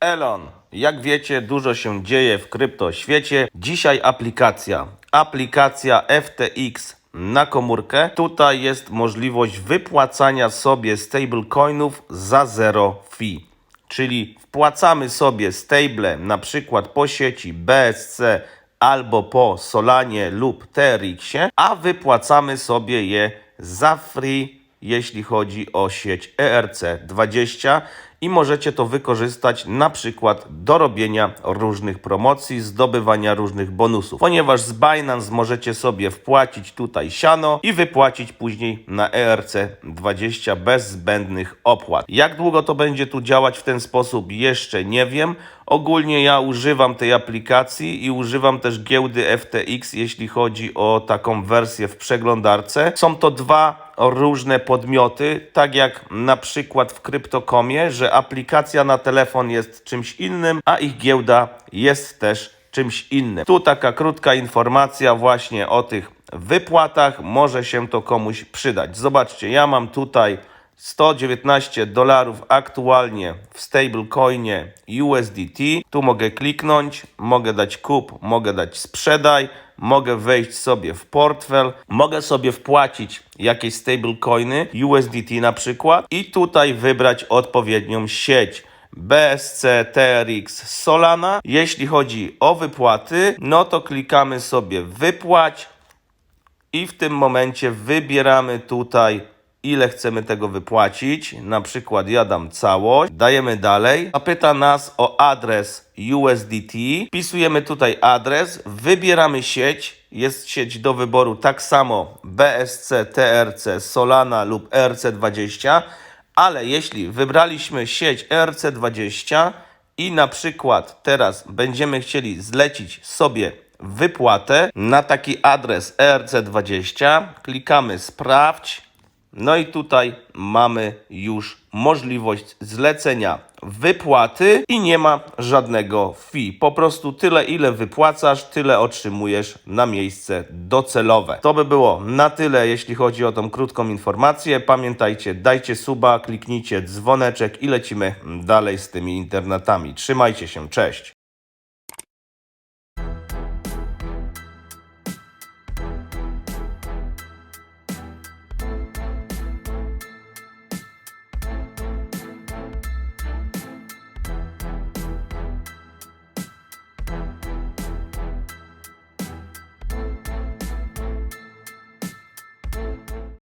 Elon. Jak wiecie, dużo się dzieje w kryptoświecie. Dzisiaj aplikacja. Aplikacja FTX na komórkę. Tutaj jest możliwość wypłacania sobie stablecoinów za zero fee. Czyli wpłacamy sobie stable na przykład po sieci BSC albo po Solanie lub TRX-ie, a wypłacamy sobie je za free, jeśli chodzi o sieć E ERC20 i możecie to wykorzystać na przykład do robienia różnych promocji, zdobywania różnych bonusów. Ponieważ z Binance możecie sobie wpłacić tutaj siano i wypłacić później na E ERC20 bez zbędnych opłat. Jak długo to będzie tu działać w ten sposób jeszcze nie wiem. Ogólnie ja używam tej aplikacji i używam też giełdy FTX, jeśli chodzi o taką wersję w przeglądarce. Są to dwa różne podmioty, tak jak na przykład w Kryptokomie, że aplikacja na telefon jest czymś innym, a ich giełda jest też czymś innym. Tu taka krótka informacja właśnie o tych wypłatach, może się to komuś przydać. Zobaczcie, ja mam tutaj 119 dolarów aktualnie w stablecoinie USDT. Tu mogę kliknąć, mogę dać kup, mogę dać sprzedaj, mogę wejść sobie w portfel, mogę sobie wpłacić jakieś stablecoiny USDT na przykład i tutaj wybrać odpowiednią sieć. BSC, TRX, Solana. Jeśli chodzi o wypłaty, no to klikamy sobie wypłać i w tym momencie wybieramy tutaj ile chcemy tego wypłacić. Na przykład ja dam całość, dajemy dalej. A pyta nas o adres USDT. Wpisujemy tutaj adres, wybieramy sieć. Jest sieć do wyboru tak samo BSC, TRC, Solana lub E ERC20. Ale jeśli wybraliśmy sieć E ERC20 i na przykład teraz będziemy chcieli zlecić sobie wypłatę na taki adres E ERC20, klikamy sprawdź. No i tutaj mamy już możliwość zlecenia wypłaty i nie ma żadnego fee. Po prostu tyle, ile wypłacasz, tyle otrzymujesz na miejsce docelowe. To by było na tyle, jeśli chodzi o tą krótką informację. Pamiętajcie, dajcie suba, kliknijcie dzwoneczek i lecimy dalej z tymi internetami. Trzymajcie się, cześć!